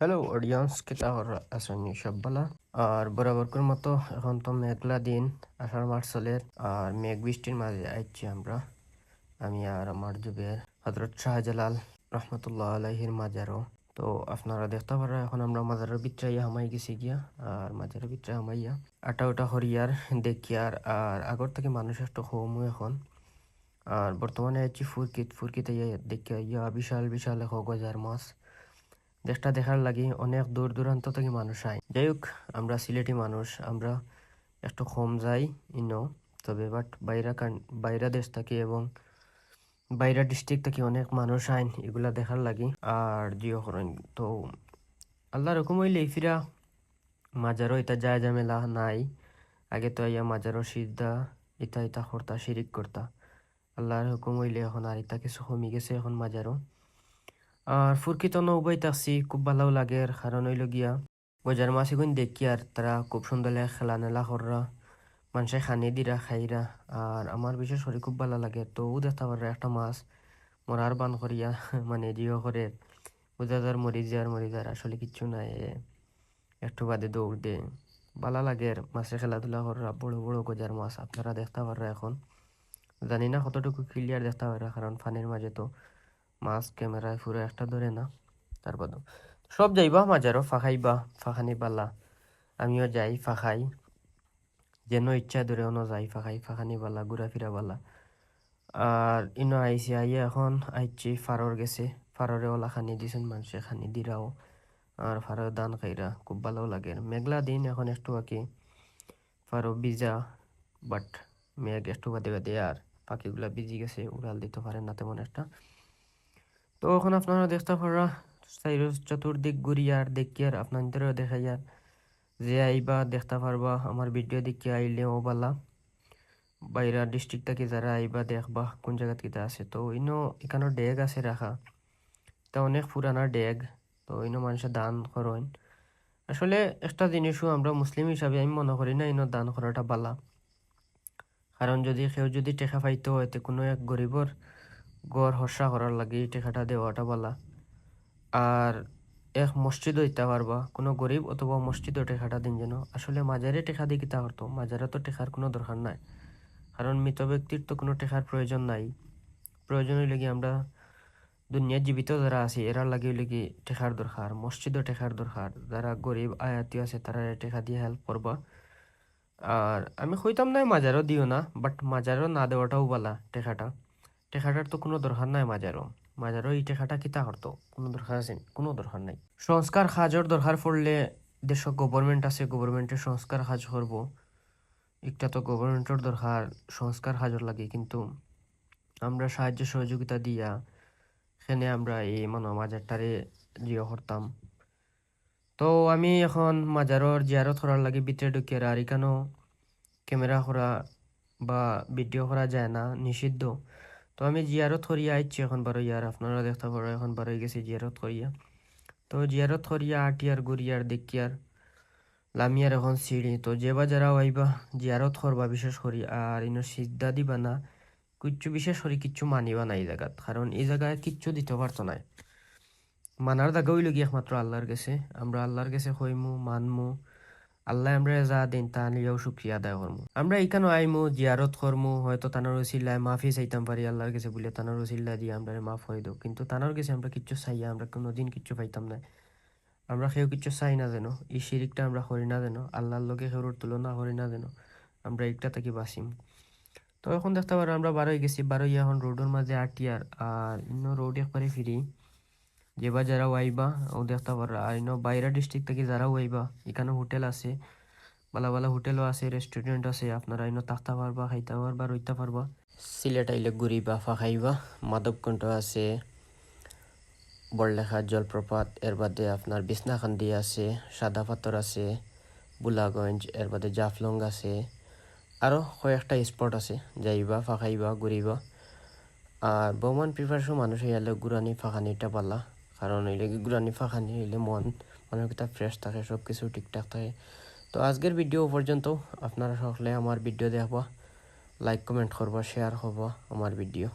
Hello audience কেটা হর আসনি সব বলা আর বরাবরকার মতো এখন তো মেঘলা দিন আষাঢ় মাস আর মেঘ বৃষ্টির মাঝে আইছি আমরা আমি আর আমার যুবের হজরত শাহজালাল রহমতুল্লাহ আলহির মাজারও তো আপনারা দেখতে পারা এখন আমরা মাজারের ভিতরে হামাই গেছি গিয়া আর মাজারের ভিতরে হামাইয়া আটা ওটা হরিয়ার দেখিয়ার আর আগর থেকে মানুষ একটু কমও এখন আর বর্তমানে আছি ফুরকিত ফুরকিতে দেখিয়া ইয়া বিশাল বিশাল এক গজার মাছ দেশটা দেখার লাগি অনেক দূর দূরান্ত থেকে মানুষ আয়। যাই হোক আমরা সিলেটি মানুষ, আমরা একটু কম যাই ইন তবে বাট বাইরা বাইরা দেশ থাকি এবং বাইরা ডিস্ট্রিক্ট থেকে অনেক মানুষ আইন এগুলা দেখার লাগি। আর জিও করেন, তো আল্লাহ রকম হইলে ফিরা। মাজারও এটা যায় ঝামেলা নাই। আগে তো ইয়া মাজারও সিদ্ধা ইতা ইতা করতা, শিরিক করতা। আল্লাহর হুকুম হইলে এখন আর ইতা কিছু কমি গেছে এখন মাজারও। আর ফুরকিত নৌবাই তাকছি খুব ভালো লাগে কারণ হইল গিয়া। বজার মাছ এগুন দেখি আর তারা খুব সুন্দর লাগে খেলা নেলা কররা, মানুষে খানি দিরা, খাইরা। আর আমার বিশেষ করে খুব ভালো লাগে, তো ও দেখতে পারে একটা মাছ, মরার বান করিয়া মানে জিও করে। বোঝা যার মরি যার মরি যার আসলে কিচ্ছু নাই একটু বাদে দৌড় দে। ভালো লাগে মাছে খেলাধুলা করা বড় বড় গজার মাছ, আপনারা দেখতে পাররা এখন। জানি না কতটুকু ক্লিয়ার দেখতে পাররা, কারণ ফানের মাঝে তো মাছ, ক্যামেরায় পুরো একটা ধরে না, তারপর সব যাইবা মাজারও, ফাঁকাইবা ফাঁকানি পালা আমিও যাই ফাঁকাই, যেন ইচ্ছা ধরে অন্য যাই ফাঁকাই ফাঁকানি বালা ঘুরা ফিরা বালা আর ইনো আইসি, আইয়া এখন আইছি ফারর গেছে। ফাররে ওলা খানি দিছেন মানুষে খানি দিরাও। আর ফারর দান খাইরা খুব ভালো লাগে। মেঘলা দিন এখন একটু আঁকি ফারো বিজা বাট মেঘ একটু বাদে বাদে। আর পাখিগুলা বিজি গেছে, উড়াল দিতে পারে না তেমন একটা। তো এখন আপনারা দেখতে পারা চতুর্দিক ঘুরিয়ার দেখিয়ার আপনাদেরও দেখাইয়ার যে আইবা দেখতে পারবা, আমার ভিডিও দেখি আইলে ও বালা। বাইরা ডিস্ট্রিক্ট থেকে যারা আইবা দেখবা, কোন জায়গা থেকে আছে। তো ইনো এখানে ডেগ আছে রাখা। তা অনেক পুরানা ডেগ। তো ইনো মানুষের দান করেন। আসলে একটা জিনিসও আমরা মুসলিম হিসাবে আমি মনে করি না ইনো দান করাটা বালা। কারণ যদি কেউ যদি টেকা পাইতে হয় তো কোনো এক গরিবর গড় হর্ষা করার লাগে টেকাটা দেওয়াটা বলা। আর এক মসজিদ হইতে পারবা, কোনো গরিব অথবা মসজিদও টেকাটা দিন যেন। আসলে মাজারে টেকা দিয়ে কিতা করতো? মাজারে তো টেকার কোনো দরকার নাই। কারণ মৃত ব্যক্তির তো কোনো টেকার প্রয়োজন নাই। প্রয়োজন হইলে কি আমরা দুনিয়ার জীবিত যারা আছি, এরা লাগে হইলে কি টেকার দরকার? মসজিদও টেকার দরকার। যারা গরিব, আয়াতি আছে, তারা টেকা দিয়ে হেল্প করবা। আর আমি কইতাম নাই মাজারও দিও না, বাট মাজারও না দেওয়াটাও বলা টেকাটা। টেকাটার তো কোনো দরকার নাই মাজারও। মাজারও এই টেকাটা কিতা করতো? কোনো দরকার আছে? কোনো দরকার নাই। সংস্কার কাজের দরকার পড়লে দেশ গভর্নমেন্ট আছে গভর্নমেন্টের সংস্কার কাজ করব। একটা তো গভর্নমেন্টের দরকার সংস্কার কাজের লাগে, কিন্তু আমরা সাহায্য সহযোগিতা দিয়া সেখানে আমরা এই মনো মাজারটারে জিও করতাম। তো আমি এখন মাজারর জিয়ারত করার লাগে ভিতরে ঢুকিয়ে আর এখানেও ক্যামেরা করা বা ভিডিও করা যায় না, নিষিদ্ধ। তো আমি জিয়ারত করিয়া আইছি এখন বারো ইয়ার, আপনারা দেখতে পারো এখন বারো গেছি জিয়ারত করিয়া তো জিয়ারত করিয়া আটিয়ার, গুড়িয়ার দেখিয়ার লামিয়ার এখন সিঁড়ি। তো যেবা যারা আইবা, জিয়ারত করবা বিশেষ করি, আর ইনো সিদ্ধা দিবা না, কিচ্ছু বিশেষ করে কিচ্ছু মানিবা না এই জায়গাত, কারণ এই জায়গায় কিচ্ছু দিতে পারতো না মানার জায়গা হইল একমাত্র আল্লাহর কাছে। আমরা আল্লাহর কাছে হইমু মানমু আল্লাহ আমরা যা দিন তা নিয়েও শুক্রিয়া আদায় করব আমরা এখানে আইমু, জিয়ারত করমু, হয়তো তানার রসিল্লায় মাফি চাইতাম পারি, আল্লাহর কাছে বলে তানার রসিল্লা দিয়ে আমরা মাফ হয়ে দেব। কিন্তু তানার কাছে আমরা কিচ্ছু চাইয়া আমরা কোনো দিন কিচ্ছু পাইতাম না আমরা সেও কিচ্ছু চাই না যেন, এই শিরিকটা আমরা করি না যেন, আল্লাহর লোকে সেউর তুলনা করি না যেন, আমরা একটা থেকে বাঁচিম। তো এখন দেখতে পারো আমরা বারোই গেছি, বারোই এখন রোডের মাঝে আটিয়ার আর অন্য রোড একবারে ফিরি যেবা যারা আইবা ও দেখতে পারো আর বাইরা ডিস্ট্রিক্ট থেকে যারা আইবা এখানে হোটেল আছে ভালো ভালো হোটেলও আছে রেস্টুরেন্ট আছে, আপনারা ইনো থাকতে পারবা, খাইতে পারবা, রইতে পারবা। সিলেট আইলে ঘুরিবা ফাঁকাইবা মাধবকুণ্ড আছে, বড়লেখা জলপ্রপাত, এর বাদে আপনার বিছনাখান্দি আছে, সাদা পাথর আছে, বুলাগঞ্জ, এর বাদে জাফলং আছে আরও কয়েকটা স্পট আছে, যাইবা ফাঁকাইবা ঘুরিবা। আর বমান প্রিপারেশন মানুষ হইলে গুরানি ফাঁকানিটা পালা কারণ হইলে গুরানি ফাঁকানি হইলে মন, মনের কথা ফ্রেশ থাকে সব কিছু ঠিকঠাক থাকে। তো আজকের ভিডিও পর্যন্ত আপনারা সকলে আমার ভিডিও দেখবা লাইক কমেন্ট করবা শেয়ার করবা আমার ভিডিও